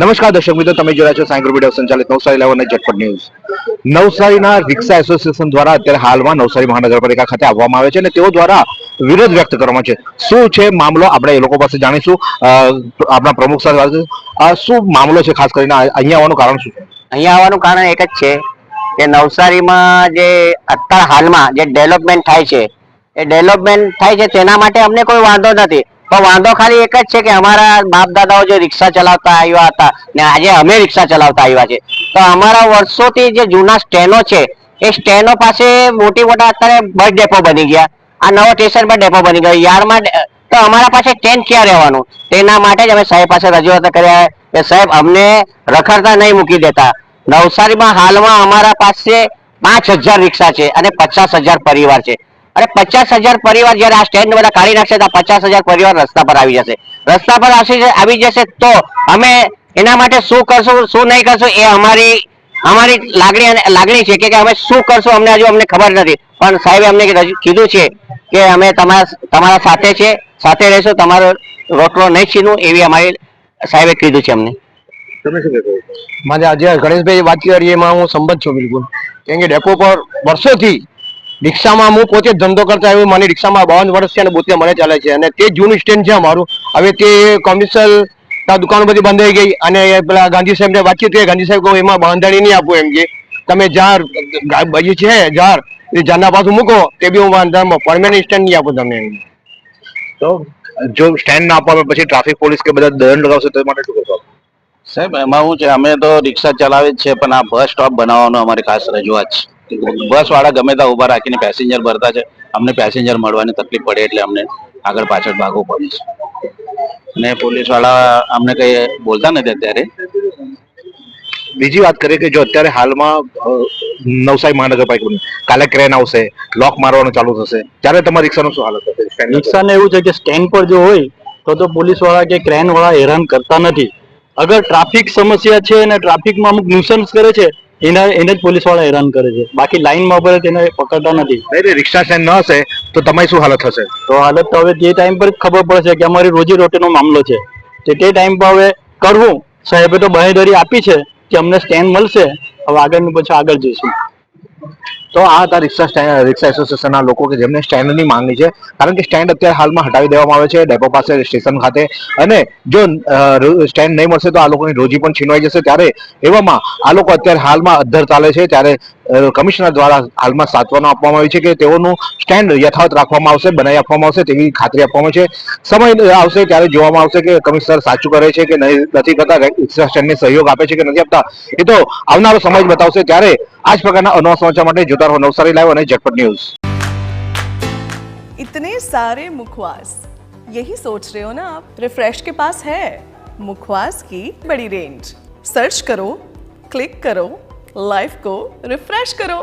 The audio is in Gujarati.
નમસ્કાર દર્શક મિત્રો, તમે જોયા છો સાયગ્રુપ વીડિયો સંચાલિત નવસારી અને ઝટપટ ન્યૂઝ. નવસારીના રિક્ષા એસોસિએશન દ્વારા અત્યારે હાલમાં નવસારી મહાનગરપાલિકા ખાતે આવવામાં આવે છે અને તેઓ દ્વારા વિરોધ વ્યક્ત કરવામાં છે. શું છે મામલો? આપણે એ લોકો પાસે જાણીશું. આપણા પ્રમુખ સાથે શું મામલો છે ખાસ કરીને? અહીંયા આવવાનું કારણ શું છે? અહીંયા આવવાનું કારણ એક જ છે કે નવસારીમાં જે અત્યાર હાલમાં જે ડેવલપમેન્ટ થાય છે, એ ડેવલપમેન્ટ થાય છે તેના માટે અમને કોઈ વાંધો નથી. પણ વાંધો ખાલી એક જ છે કે અમારા બાપ દાદાઓ જે રિક્ષા ચલાવતા આવ્યા હતા ને આજે અમે રિક્ષા ચલાવતા આવ્યા છે. તો અમારા વર્ષોથી જે જૂના સ્ટેનો છે, એ સ્ટેનો પાસે મોટી મોટા અત્યારે બસ ડેપો બની ગયા. આ નવો સ્ટેશન પર ડેપો બની ગયો. યાર્ડમાં ડે- તો અમારા પાસે ટ્રેન ક્યાં રહેવાનું? તેના માટે જ અમે સાહેબ પાસે રજૂઆત કર્યા કે સાહેબ, અમને રખડતા નહીં મૂકી દેતા. નવસારીમાં હાલમાં અમારા પાસે પાંચ હજાર રિક્ષા છે અને પચાસ હજાર પરિવાર છે. અને પચાસ હજાર પરિવાર જ્યારે આ સ્ટેન્ડ બધા કાઢી નાખશે તો પચાસ હજાર પરિવાર રસ્તા પર આવી જશે. રસ્તા પર આવી જશે તો અમે એના માટે શું કરશું શું નહીં કરશું એ અમારી અમારી લાગણી અને લાગણી છે કે કે અમે શું કરશું અમને હજુ અમને ખબર નથી. પણ સાહેબે અમને રજૂ- કીધું છે કે અમે તમારા તમારા સાથે છે સાથે રહેશું તમારો રોટલો નહીં છીનું એવી અમારી સાહેબે કીધું છે અમને. તમે મારે આજે ગણેશભાઈ વાત કરી એમાં હું સંબંધ છું બિલકુલ. કેમ કે ડેપો પર વર્ષોથી રિક્ષામાં હું પોતે ધંધો કરતા આવ્યો. મને રિક્ષામાં બાવન વર્ષ છે અને બોતેર મને ચાલે છે. અને તે જૂનું સ્ટેન્ડ છે અમારું. હવે તે કોમર્શિયલ દુકાનો બધી બંધ થઈ ગઈ અને એ પેલા ગાંધી સાહેબને વાતચીત થઈ. ગાંધી સાહેબ કહું એમાં બાંધણી નહીં આપું એમ કે. તમે જાર બજી છે જાર. એ જારના પાછું મૂકો. તે બી હું બાંધવામાં પરમેનન્ટ સ્ટેન્ડ નહીં આપું તમને. એમ તો જો સ્ટેન્ડ ના આપવા પછી ટ્રાફિક પોલીસ કે બધા દંડ લગાવશે તો માટે શું કરશો? સાહેબ એમાં શું છે અમે તો રિક્ષા ચલાવે જ છે પણ આ બસ સ્ટોપ બનાવવાનો અમારી ખાસ રજૂઆત છે. બસ વાળા ગમે ત્યાં ઊભા રાખીને પેસેન્જર ભરતા છે. અમને પેસેન્જર મળવાની તકલીફ પડે એટલે અમને આગળ પાછળ ભાગવું પડે છે. અને પોલીસવાળા અમને કઈ બોલતા નથી અત્યારે. બીજી વાત કરીએ કે જો અત્યારે હાલમાં નવસારી મહાનગરપાલિકા કાલે ક્રેન આવશે લોક મારવાનું ચાલુ થશે. ત્યારે તમારી રિક્ષાનું શું હાલત થશે સ્ટેન્ડ નુકસાન એવું છે કે સ્ટેન્ડ પર જો હોય તો તો પોલીસવાળા કે ક્રેન વાળા હેરાન કરતા નથી. અગર ટ્રાફિક સમસ્યા છે અને ટ્રાફિકમાં અમુક ન્યુસન્સ કરે છે એના એને જ પોલીસવાળા હેરાન કરે છે. બાકી લાઈનમાં ઊભા તેને પકડતા નથી. નહીં, રિક્ષા સ્ટેન્ડ ન હશે તો તમારી શું હાલત હશે? તો હાલત તો હવે જે ટાઈમ પર ખબર પડશે કે અમારી રોજી રોટીનો મામલો છે. તે તે ટાઈમ પર હવે કરવું. સાહેબે તો બાહેધરી આપી છે કે અમને સ્ટેન્ડ મળશે. હવે આગળનું પછી આગળ જઈશું. તો આ હતા રિક્ષા સ્ટેન્ડ, રિક્ષા એસોસિએશનના લોકો કે જેમને સ્ટેન્ડની માંગણી છે. કારણ કે સ્ટેન્ડ અત્યારે હાલમાં હટાવી દેવામાં આવે છે, ડેપો પાસે સ્ટેશન ખાતે. અને જો સ્ટેન્ડ નહીં મળશે તો આ લોકોની રોજી પણ છીનવાઈ જશે. ત્યારે એવામાં આ લોકો અત્યારે હાલમાં અધ્ધર ચાલે છે. ત્યારે કમિશનર દ્વારા હાલમાં સાંત્વનો આપવામાં આવી છે કે તેઓનું સ્ટેન્ડ યથાવત રાખવામાં આવશે બનાવી આપવામાં આવશે, તેવી ખાતરી આપવામાં છે. સમય આવશે ત્યારે જોવામાં આવશે કે કમિશનર સાચું કરે છે કે નથી કરતા, રિક્ષા સ્ટેન્ડને સહયોગ આપે છે કે નથી આપતા. એ તો આવનારો સમય બતાવશે. ત્યારે આ જ પ્રકારના અનવા સમાચાર માટે જોતા રહો નવસારી લાઈવ અને ઝટપટ ન્યૂઝ इतने सारे मुखवास यही सोच रहे हो ना आप रिफ्रेश के पास है मुखवास की बड़ी रेंज सर्च करो क्लिक करो लाइफ को रिफ्रेश करो